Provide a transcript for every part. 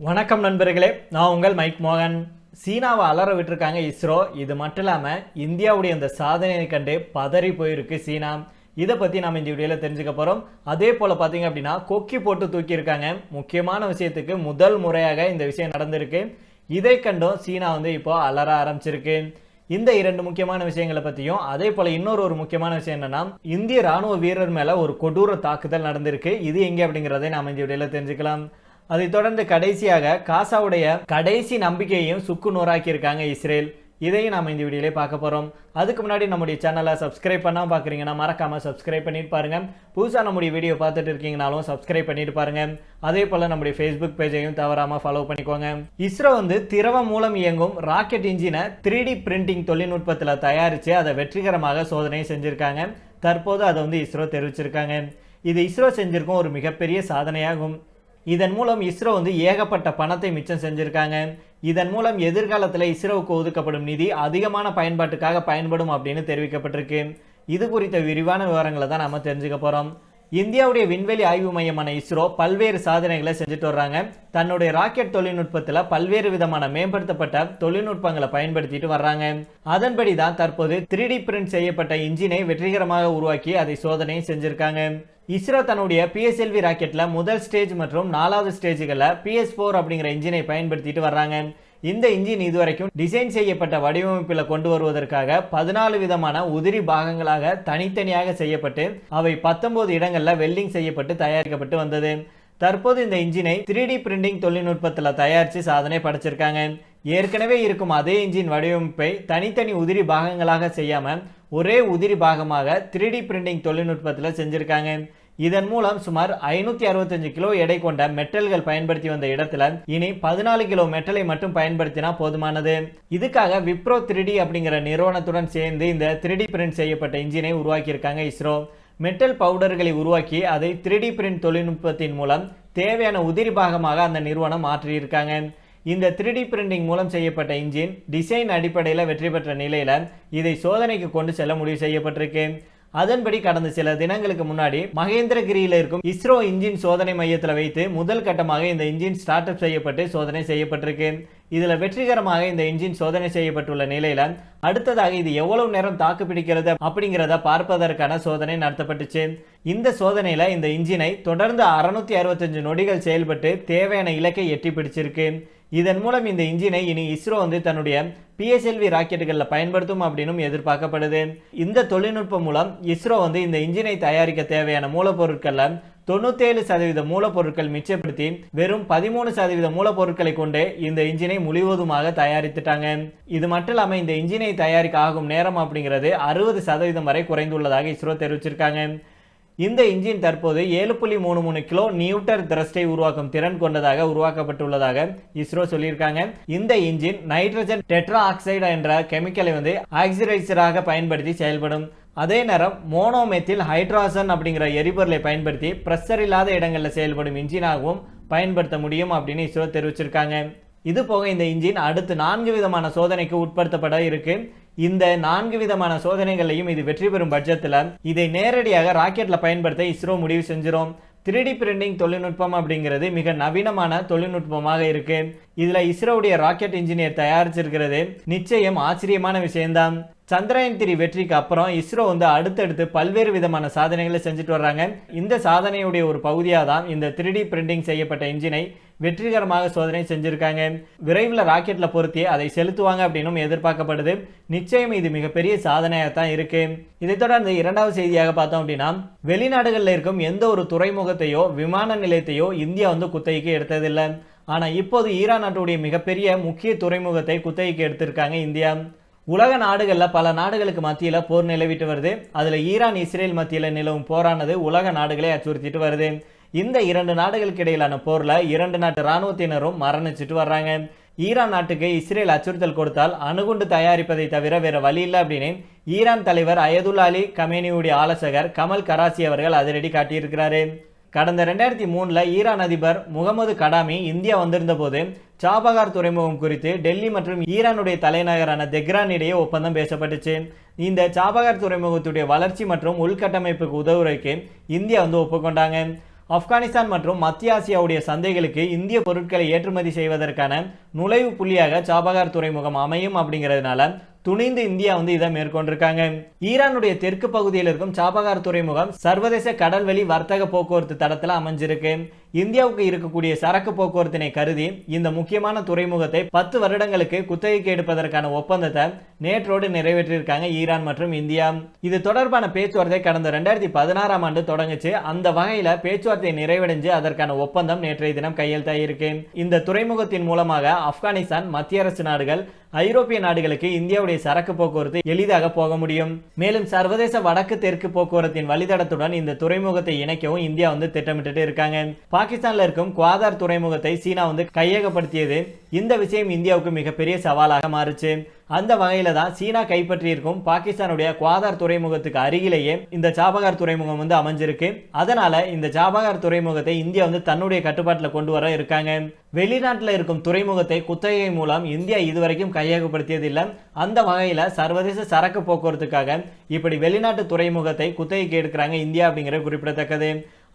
வணக்கம் நண்பர்களே நான் உங்கள் மைக் மோகன். சீனாவை அலற விட்டுருக்காங்க இஸ்ரோ. இது மட்டும் இல்லாமல் இந்தியாவுடைய அந்த சாதனையை கண்டு பதறி போயிருக்கு சீனா. இதை பற்றி நம்ம இந்த வீடியோவில் தெரிஞ்சுக்க போகிறோம் அதே போல் பார்த்தீங்க அப்படின்னா கொக்கி போட்டு தூக்கியிருக்காங்க. முக்கியமான விஷயத்துக்கு முதல் முறையாக இந்த விஷயம் நடந்திருக்கு. இதை கண்டும் சீனா வந்து இப்போ அலற ஆரம்பிச்சிருக்கு. இந்த இரண்டு முக்கியமான விஷயங்களை பற்றியும் அதே போல் இன்னொரு ஒரு முக்கியமான விஷயம் என்னன்னா இந்திய ராணுவ வீரர் மேலே ஒரு கொடூர தாக்குதல் நடந்திருக்கு. இது எங்கே அப்படிங்கிறதை நாம் இந்த வீடியோவில் தெரிஞ்சுக்கலாம். அதைத் தொடர்ந்து கடைசியாக காசாவுடைய கடைசி நம்பிக்கையையும் சுக்கு நூறாக்கியிருக்காங்க இஸ்ரேல். இதையும் நாம் இந்த வீடியோலே பார்க்க போகிறோம் அதுக்கு முன்னாடி நம்முடைய சேனலை சப்ஸ்கிரைப் பண்ணால் பார்க்குறீங்கன்னா மறக்காமல் சப்ஸ்கிரைப் பண்ணிட்டு பாருங்கள் புதுசாக நம்முடைய வீடியோ பார்த்துட்டு இருக்கீங்கனாலும் சப்ஸ்கிரைப் பண்ணிட்டு பாருங்கள் அதே போல் நம்முடைய ஃபேஸ்புக் பேஜையும் தவறாமல் ஃபாலோ பண்ணிக்கோங்க. இஸ்ரோ வந்து திரவம் மூலம் இயங்கும் ராக்கெட் இன்ஜினை த்ரீ டி பிரிண்டிங் தொழில்நுட்பத்தில் தயாரித்து அதை வெற்றிகரமாக சோதனை செஞ்சுருக்காங்க. தற்போது அதை வந்து இஸ்ரோ தெரிவிச்சிருக்காங்க. இது இஸ்ரோ செஞ்சிருக்கும் ஒரு மிகப்பெரிய சாதனையாகும். இதன் மூலம் இஸ்ரோ வந்து ஏகப்பட்ட பணத்தை மிச்சம் செஞ்சுருக்காங்க. இதன் மூலம் எதிர்காலத்தில் இஸ்ரோவுக்கு ஒதுக்கப்படும் நிதி அதிகமான பயன்பாட்டுக்காக பயன்படும் அப்படின்னு தெரிவிக்கப்பட்டிருக்கு. இது குறித்த விரிவான விவரங்களை தான் நம்ம தெரிஞ்சுக்க போகிறோம் இந்தியாவுடைய விண்வெளி ஆய்வு மையமான இஸ்ரோ பல்வேறு சாதனைகளை செஞ்சுட்டு வர்றாங்க. தன்னுடைய ராக்கெட் தொழில்நுட்பத்தில் பல்வேறு விதமான மேம்படுத்தப்பட்ட தொழில்நுட்பங்களை பயன்படுத்திட்டு வர்றாங்க. அதன்படி தான் தற்போது த்ரீ டி பிரிண்ட் செய்யப்பட்ட இன்ஜினை வெற்றிகரமாக உருவாக்கி அதை சோதனை செஞ்சுருக்காங்க. இஸ்ரோ தன்னுடைய பிஎஸ்எல்வி ராக்கெட்ல முதல் ஸ்டேஜ் மற்றும் நாலாவது ஸ்டேஜ்களில் பிஎஸ் ஃபோர் அப்படிங்கிற இன்ஜினை பயன்படுத்திட்டு வர்றாங்க. இந்த இன்ஜின் இதுவரைக்கும் டிசைன் செய்யப்பட்ட வடிவமைப்பில் கொண்டு வருவதற்காக பதினாலு விதமான உதிரி பாகங்களாக தனித்தனியாக செய்யப்பட்டு அவை பத்தொன்பது இடங்களில் வெல்டிங் செய்யப்பட்டு தயாரிக்கப்பட்டு வந்தது. தற்போது இந்த இன்ஜினை த்ரீ டி பிரிண்டிங் தொழில்நுட்பத்தில் தயாரித்து சாதனை படைச்சிருக்காங்க. ஏற்கனவே இருக்கும் அதே இன்ஜின் வடிவமைப்பை தனித்தனி உதிரி பாகங்களாக செய்யாமல் ஒரே உதிரி பாகமாக த்ரீ டி பிரிண்டிங் தொழில்நுட்பத்தில் செஞ்சுருக்காங்க. இதன் மூலம் சுமார் ஐநூத்தி அறுபத்தஞ்சு கிலோ எடை கொண்ட மெட்டல்கள் பயன்படுத்தி வந்த இடத்துல இனி பதினாலு கிலோ மெட்டலை மட்டும் பயன்படுத்தினா போதுமானது. இதுக்காக விப்ரோ த்ரீ அப்படிங்கிற நிறுவனத்துடன் சேர்ந்து இந்த த்ரீ பிரிண்ட் செய்யப்பட்ட இன்ஜினை உருவாக்கியிருக்காங்க இஸ்ரோ. மெட்டல் பவுடர்களை உருவாக்கி அதை த்ரீ பிரிண்ட் தொழில்நுட்பத்தின் மூலம் தேவையான உதிரி பாகமாக அந்த நிறுவனம் மாற்றியிருக்காங்க. இந்த த்ரீ பிரிண்டிங் மூலம் செய்யப்பட்ட இன்ஜின் டிசைன் அடிப்படையில் வெற்றி பெற்ற நிலையில் இதை சோதனைக்கு கொண்டு செல்ல முடிவு செய்யப்பட்டிருக்கு. அதன்படி கடந்த சில தினங்களுக்கு முன்னாடி மகேந்திரகிரியில் இருக்கும் இஸ்ரோ இன்ஜின் சோதனை மையத்தில் வைத்து முதல் கட்டமாக இந்த இன்ஜின் ஸ்டார்ட் அப் செய்யப்பட்டு சோதனை செய்யப்பட்டிருக்கு. இதில் வெற்றிகரமாக இந்த இன்ஜின் சோதனை செய்யப்பட்டுள்ள நிலையில் அடுத்ததாக இது எவ்வளவு நேரம் தாக்கு பிடிக்கிறது அப்படிங்கிறத பார்ப்பதற்கான சோதனை நடத்தப்பட்டுச்சு. இந்த சோதனையில் இந்த இன்ஜினை தொடர்ந்து அறுநூத்தி அறுபத்தஞ்சு நொடிகள் செயல்பட்டு தேவையான இலக்கை எட்டி பிடிச்சிருக்கு. இதன் மூலம் இந்த இன்ஜினை இனி இஸ்ரோ வந்து தன்னுடைய பிஎஸ்எல்வி ராக்கெட்டுகளில் பயன்படுத்தும் அப்படின்னும் எதிர்பார்க்கப்படுது. இந்த தொழில்நுட்பம் மூலம் இஸ்ரோ வந்து இந்த இன்ஜினை தயாரிக்க தேவையான மூலப்பொருட்களில் தொண்ணூத்தேழு சதவீத மூலப்பொருட்கள் மிச்சப்படுத்தி வெறும் பதிமூணு சதவீத மூலப்பொருட்களை கொண்டு இந்த இன்ஜினை முழுவதுமாக தயாரித்துட்டாங்க. இது மட்டும் இல்லாமல் இந்த இன்ஜினை தயாரிக்க ஆகும் நேரம் அப்படிங்கிறது அறுபது சதவீதம் வரை குறைந்துள்ளதாக இஸ்ரோ தெரிவிச்சிருக்காங்க. இந்த இன்ஜின் தற்போது ஏழு புள்ளி மூணு மூணு கிலோ நியூட்டர் திரஸ்டை உருவாக்கும் திறன் கொண்டதாக உருவாக்கப்பட்டுள்ளதாக இஸ்ரோ சொல்லியிருக்காங்க. இந்த இன்ஜின் நைட்ரஜன் டெட்ரா ஆக்சைடு என்ற கெமிக்கலை வந்து ஆக்சிடைசராக பயன்படுத்தி செயல்படும். அதே நேரம் மோனோமெத்தில் ஹைட்ராசன் அப்படிங்கிற எரிபொருளை பயன்படுத்தி ப்ரெஷர் இல்லாத இடங்களில் செயல்படும் இன்ஜினாகவும் பயன்படுத்த முடியும் அப்படின்னு இஸ்ரோ தெரிவிச்சிருக்காங்க. இது போக இந்த இன்ஜின் அடுத்து நான்கு விதமான சோதனைக்கு உட்படுத்தப்பட இருக்கு. இந்த நான்கு விதமான சோதனைகளையும் இது வெற்றி பெறும் பட்சத்தில் இதை நேரடியாக ராக்கெட்டில் பயன்படுத்த இஸ்ரோ முடிவு செஞ்சிடும் த்ரீ டி பிரிண்டிங் தொழில்நுட்பம் அப்படிங்கிறது மிக நவீனமான தொழில்நுட்பமாக இருக்கு. இதில் இஸ்ரோவுடைய ராக்கெட் இன்ஜினியர் தயாரிச்சிருக்கிறது. நிச்சயம் ஆச்சரியமான விஷயம்தான். சந்திரயான் த்ரீ வெற்றிக்கு அப்புறம் இஸ்ரோ வந்து அடுத்தடுத்து பல்வேறு விதமான சாதனைகளை செஞ்சுட்டு வர்றாங்க. இந்த சாதனையுடைய ஒரு பகுதியாக தான் இந்த த்ரீ டி பிரிண்டிங் செய்யப்பட்ட இன்ஜினை வெற்றிகரமாக சோதனை செஞ்சுருக்காங்க. விரைவில் ராக்கெட்டில் பொருத்தி அதை செலுத்துவாங்க அப்படின்னும் எதிர்பார்க்கப்படுது. நிச்சயம் இது மிகப்பெரிய சாதனையாக தான் இருக்குது இதைத் தொடர்ந்து இரண்டாவது செய்தியாக பார்த்தோம் அப்படின்னா வெளிநாடுகளில் இருக்கும் எந்த ஒரு துறைமுகத்தையோ விமான நிலையத்தையோ இந்தியா வந்து குத்தகைக்கு எடுத்ததில்லை. ஆனால் இப்போது ஈரான் நாட்டுடைய மிகப்பெரிய முக்கிய துறைமுகத்தை குத்தகைக்கு எடுத்திருக்காங்க இந்தியா. உலக நாடுகளில் பல நாடுகளுக்கு மத்தியில் போர் நிலவிட்டு வருது. அதில் ஈரான் இஸ்ரேல் மத்தியில் நிலவும் போரானது உலக நாடுகளை அச்சுறுத்திட்டு வருது. இந்த இரண்டு நாடுகளுக்கு இடையிலான போரில் இரண்டு நாட்டு இராணுவத்தினரும் மரணிச்சிட்டு வர்றாங்க. ஈரான் நாட்டுக்கு இஸ்ரேல் அச்சுறுத்தல் கொடுத்தால் அணுகுண்டு தயாரிப்பதை தவிர வேற வழி இல்லை அப்படின்னு ஈரான் தலைவர் அயதுல்லா அலி கமேனியுடைய ஆலோசகர் கமல் கராசி அவர்கள் அதிரடி காட்டியிருக்கிறாரு. கடந்த ரெண்டாயிரத்தி மூணில் ஈரான் அதிபர் முகமது கடாமி இந்தியா வந்திருந்த போது சாபகார் துறைமுகம் குறித்து டெல்லி மற்றும் ஈரானுடைய தலைநகரான தெஹ்ரான் இடையே ஒப்பந்தம் பேசப்பட்டுச்சு. இந்த சாபகார் துறைமுகத்துடைய வளர்ச்சி மற்றும் உள்கட்டமைப்புக்கு உதவுவதற்கு இந்தியா வந்து ஒப்புக்கொண்டாங்க. ஆப்கானிஸ்தான் மற்றும் மத்திய ஆசியாவுடைய சந்தைகளுக்கு இந்திய பொருட்களை ஏற்றுமதி செய்வதற்கான நுழைவு புள்ளியாக சாபகார் துறைமுகம் அமையும் அப்படிங்கிறதுனால துணிந்து இந்தியா வந்து இதை மேற்கொண்டிருக்காங்க. ஈரானுடைய தெற்கு பகுதியில் இருக்கும் சாபகார் துறைமுகம் சர்வதேச கடல்வெளி வர்த்தக போக்குவரத்து தடத்தில் அமைஞ்சிருக்கு. இந்தியாவுக்கு இருக்கக்கூடிய சரக்கு போக்குவரத்தினை கருதி இந்த முக்கியமான துறைமுகத்தை பத்து வருடங்களுக்கு குத்தகைக்கு எடுப்பதற்கான ஒப்பந்தத்தை நேற்றோடு நிறைவேற்றியிருக்காங்க ஈரான் மற்றும் இந்தியா. இது தொடர்பான பேச்சுவார்த்தை கடந்த ரெண்டாயிரத்தி பதினாறாம் ஆண்டு தொடங்குச்சு. அந்த வகையில பேச்சுவார்த்தை நிறைவடைஞ்சு அதற்கான ஒப்பந்தம் நேற்றைய தினம் கையெழுத்தாயிருக்கு. இந்த துறைமுகத்தின் மூலமாக ஆப்கானிஸ்தான் மத்திய அரசு நாடுகள் ஐரோப்பிய நாடுகளுக்கு இந்தியாவுடைய சரக்கு போக்குவரத்து எளிதாக போக முடியும். மேலும் சர்வதேச வடக்கு தெற்கு போக்குவரத்தின் வழித்தடத்துடன் இந்த துறைமுகத்தை இணைக்கவும் இந்தியா வந்து திட்டமிட்டு இருக்காங்க. பாகிஸ்தானில் இருக்கும் குவாதார் துறைமுகத்தை சீனா வந்து கையகப்படுத்தியது. இந்த விஷயம் இந்தியாவுக்கு மிகப்பெரிய சவாலாக மாறுச்சு. அந்த வகையில தான் சீனா கைப்பற்றியிருக்கும் பாகிஸ்தானுடைய குவாதார் துறைமுகத்துக்கு அருகிலேயே இந்த சாபகார் துறைமுகம் வந்து அமைஞ்சிருக்கு. அதனால இந்த சாபகார் துறைமுகத்தை இந்தியா வந்து தன்னுடைய கட்டுப்பாட்டில் கொண்டு வர இருக்காங்க. வெளிநாட்டில் இருக்கும் துறைமுகத்தை குத்தகை மூலம் இந்தியா இதுவரைக்கும் கையகப்படுத்தியது இல்லை அந்த வகையில சர்வதேச சரக்கு போக்குவரத்துக்காக இப்படி வெளிநாட்டு துறைமுகத்தை குத்தகைக்கு எடுக்கிறாங்க இந்தியா அப்படிங்கிறது குறிப்பிடத்தக்கது.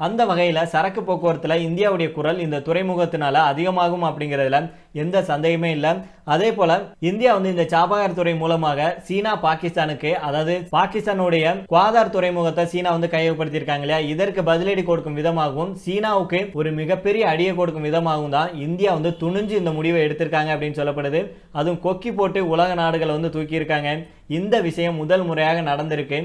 அந்த வகையில் சரக்கு போக்குவரத்தில் இந்தியாவுடைய குரல் இந்த துறைமுகத்தினால அதிகமாகும் அப்படிங்கிறதுல எந்த சந்தேகமே இல்லை. அதே போல இந்தியா வந்து இந்த சாபகார் துறை மூலமாக சீனா பாகிஸ்தானுக்கு அதாவது பாகிஸ்தானுடைய குவாதார் துறைமுகத்தை சீனா வந்து கையகப்படுத்தியிருக்காங்க இல்லையா? இதற்கு பதிலடி கொடுக்கும் விதமாகவும் சீனாவுக்கு ஒரு மிகப்பெரிய அடியை கொடுக்கும் விதமாகவும் தான் இந்தியா வந்து துணிஞ்சு இந்த முடிவை எடுத்திருக்காங்க அப்படின்னு சொல்லப்படுது. அதுவும் கொக்கி போட்டு உலக நாடுகளை வந்து தூக்கியிருக்காங்க. இந்த விஷயம் முதல் முறையாக நடந்திருக்கு.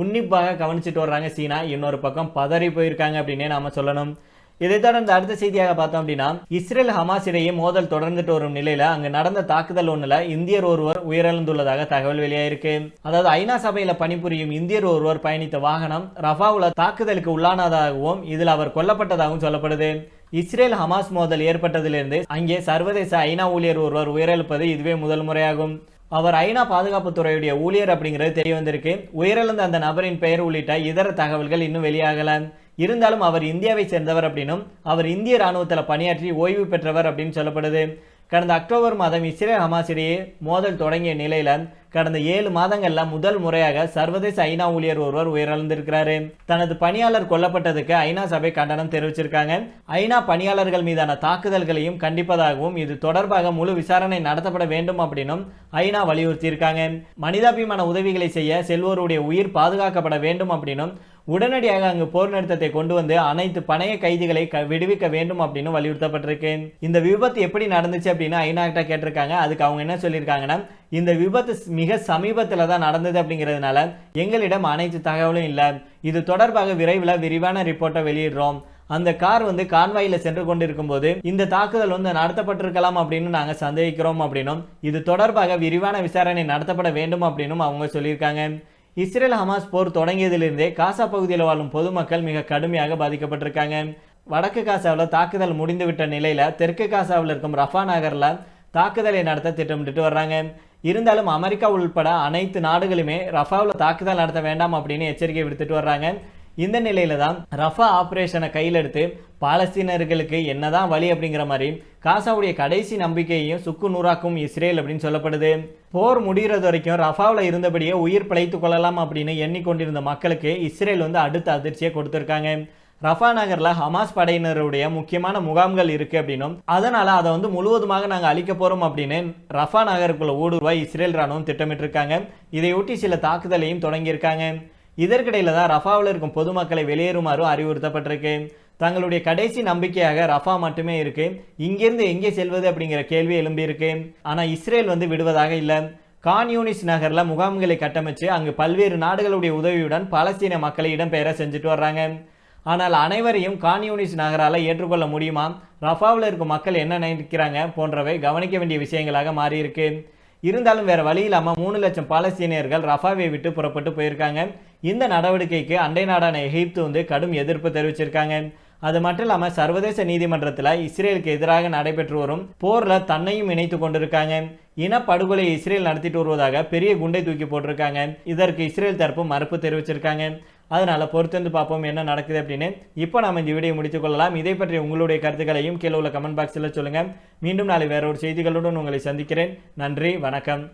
உன்னிப்பாக கவனிச்சுட்டு வர்றாங்க சீனா. இன்னொரு பக்கம் பதறி போயிருக்காங்க அப்படின்னே நாம சொல்லணும். இதை தொடர்ந்து அடுத்த செய்தியாக பார்த்தோம் அப்படின்னா இஸ்ரேல் ஹமாஸ் இடையே மோதல் தொடர்ந்துட்டு வரும் நிலையில அங்கு நடந்த தாக்குதல் ஒன்றுல இந்தியர் ஒருவர் உயிரிழந்துள்ளதாக தகவல் வெளியாயிருக்கு. அதாவது ஐநா சபையில பணிபுரியும் இந்தியர் ஒருவர் பயணித்த வாகனம் ரஃபாவுல தாக்குதலுக்கு உள்ளானதாகவும் இதில் அவர் கொல்லப்பட்டதாகவும் சொல்லப்படுது. இஸ்ரேல் ஹமாஸ் மோதல் ஏற்பட்டதிலிருந்து அங்கே சர்வதேச ஐநா ஊழியர் ஒருவர் உயிரிழப்பது இதுவே முதல் முறையாகும். அவர் ஐநா பாதுகாப்பு துறையுடைய ஊழியர் அப்படிங்கிறது தெரிய வந்திருக்கு. உயிரிழந்த அந்த நபரின் பெயர் உள்ளிட்ட இதர தகவல்கள் இன்னும் வெளியாகல. இருந்தாலும் அவர் இந்தியாவை சேர்ந்தவர் அப்படின்னும் அவர் இந்திய ராணுவத்தில் பணியாற்றி ஓய்வு பெற்றவர் அப்படின்னு சொல்லப்படுது. கடந்த அக்டோபர் மாதம் இஸ்ரேல் ஹமாஸ் இடையே மோதல் தொடங்கிய நிலையில கடந்த ஏழு மாதங்கள்ல முதல் முறையாக சர்வதேச ஐநா ஊழியர் ஒருவர் உயிரிழந்திருக்கிறாரு. தனது பணியாளர் கொல்லப்பட்டதுக்கு ஐநா சபை கண்டனம் தெரிவிச்சிருக்காங்க. ஐநா பணியாளர்கள் மீதான தாக்குதல்களையும் கண்டிப்பதாகவும் இது தொடர்பாக முழு விசாரணை நடத்தப்பட வேண்டும் அப்படின்னும் ஐநா வலியுறுத்தியிருக்காங்க. மனிதாபிமான உதவிகளை செய்ய செல்வோருடைய உயிர் பாதுகாக்கப்பட வேண்டும் அப்படின்னும் உடனடியாக அங்கு போர் நிறுத்தத்தை கொண்டு வந்து அனைத்து பணைய கைதிகளை க- விடுவிக்க வேண்டும் அப்படின்னு வலியுறுத்தப்பட்டிருக்கு இந்த விபத்து எப்படி நடந்துச்சு அப்படின்னு ஐநா கேட்டிருக்காங்க. அதுக்கு அவங்க என்ன சொல்லியிருக்காங்கன்னா இந்த விபத்து மிக சமீபத்தில் தான் நடந்தது அப்படிங்கிறதுனால எங்களிடம் அனைத்து தகவலும் இல்லை. இது தொடர்பாக விரைவில் விரிவான ரிப்போர்ட்டை வெளியிடுறோம். அந்த கார் வந்து கான்வாயில் சென்று கொண்டிருக்கும் போது இந்த தாக்குதல் வந்து நடத்தப்பட்டிருக்கலாம் அப்படின்னு நாங்கள் சந்தேகிக்கிறோம் அப்படின்னும் இது தொடர்பாக விரிவான விசாரணை நடத்தப்பட வேண்டும் அப்படின்னும் அவங்க சொல்லியிருக்காங்க. இஸ்ரேல் ஹமாஸ் போர் தொடங்கியதிலிருந்தே காசா பகுதியில் வாழும் பொதுமக்கள் மிக கடுமையாக பாதிக்கப்பட்டிருக்காங்க. வடக்கு காசாவில் தாக்குதல் முடிந்துவிட்ட நிலையில் தெற்கு காசாவில் இருக்கும் ரஃபா நகரில் தாக்குதலை நடத்த திட்டமிட்டு வர்றாங்க. இருந்தாலும் அமெரிக்கா உள்பட அனைத்து நாடுகளுமே ரஃபாவில் தாக்குதல் நடத்த வேண்டாம் அப்படின்னு எச்சரிக்கை விடுத்துட்டு வர்றாங்க. இந்த நிலையில தான் ரஃபா ஆபரேஷனை கையில் எடுத்து பாலஸ்தீனர்களுக்கு என்னதான் வழி அப்படிங்கிற மாதிரி காசாவுடைய கடைசி நம்பிக்கையையும் சுக்கு நூறாக்கும் இஸ்ரேல் அப்படின்னு சொல்லப்படுது. போர் முடிகிறது வரைக்கும் ரஃபாவில் இருந்தபடியே உயிர் பிழைத்துக் கொள்ளலாம் அப்படின்னு எண்ணிக்கொண்டிருந்த மக்களுக்கு இஸ்ரேல் வந்து அடுத்த அதிர்ச்சியை கொடுத்துருக்காங்க. ரஃபா நகரில் ஹமாஸ் படையினருடைய முக்கியமான முகாம்கள் இருக்கு அப்படின்னும் அதனால அதை வந்து முழுவதுமாக நாங்கள் அழிக்க போறோம் அப்படின்னு ரஃபா நகருக்குள்ள ஊடுருவா இஸ்ரேல் ராணுவம் திட்டமிட்டிருக்காங்க. இதையொட்டி சில தாக்குதலையும் தொடங்கியிருக்காங்க. இதற்கிடையில் தான் ரஃபாவில் இருக்கும் பொதுமக்களை வெளியேறுமாறும் அறிவுறுத்தப்பட்டிருக்கு. தங்களுடைய கடைசி நம்பிக்கையாக ரஃபா மட்டுமே இருக்கு. இங்கிருந்து எங்கே செல்வது அப்படிங்கிற கேள்வி எழும்பியிருக்கு ஆனால் இஸ்ரேல் வந்து விடுவதாக இல்லை. கான் யூனிஸ் முகாம்களை கட்டமைச்சு அங்கு பல்வேறு நாடுகளுடைய உதவியுடன் பாலஸ்தீன மக்களை இடம்பெயர செஞ்சுட்டு வர்றாங்க. ஆனால் அனைவரையும் கான்யூனிஸ் நகரால் ஏற்றுக்கொள்ள முடியுமா? ரஃபாவில் இருக்கும் மக்கள் என்ன நினைக்கிறாங்க போன்றவை கவனிக்க வேண்டிய விஷயங்களாக மாறியிருக்கு. இருந்தாலும் வேறு வழி இல்லாமல் மூணு லட்சம் பாலஸ்தீனியர்கள் ரஃபாவை விட்டு புறப்பட்டு போயிருக்காங்க. இந்த நடவடிக்கைக்கு அண்டை நாடான எகிப்து வந்து கடும் எதிர்ப்பு தெரிவிச்சிருக்காங்க. அது மட்டும் இல்லாமல் சர்வதேச நீதிமன்றத்தில் இஸ்ரேலுக்கு எதிராக நடைபெற்று வரும் போரில் தன்னையும் இணைத்து கொண்டிருக்காங்க. இனப்படுகொலை இஸ்ரேல் நடத்திட்டு வருவதாக பெரிய குண்டை தூக்கி போட்டிருக்காங்க. இதற்கு இஸ்ரேல் தரப்பு மறுப்பு தெரிவிச்சிருக்காங்க. அதனால் பொறுத்திருந்து பார்ப்போம் என்ன நடக்குது அப்படின்னு. இப்போ நம்ம இந்த வீடியோ முடித்துக் கொள்ளலாம். இதை பற்றி உங்களுடைய கருத்துக்களையும் கீழே உள்ள கமெண்ட் பாக்ஸில் சொல்லுங்கள் மீண்டும் நாளை வேற ஒரு செய்திகளுடன் உங்களை சந்திக்கிறேன். நன்றி வணக்கம்.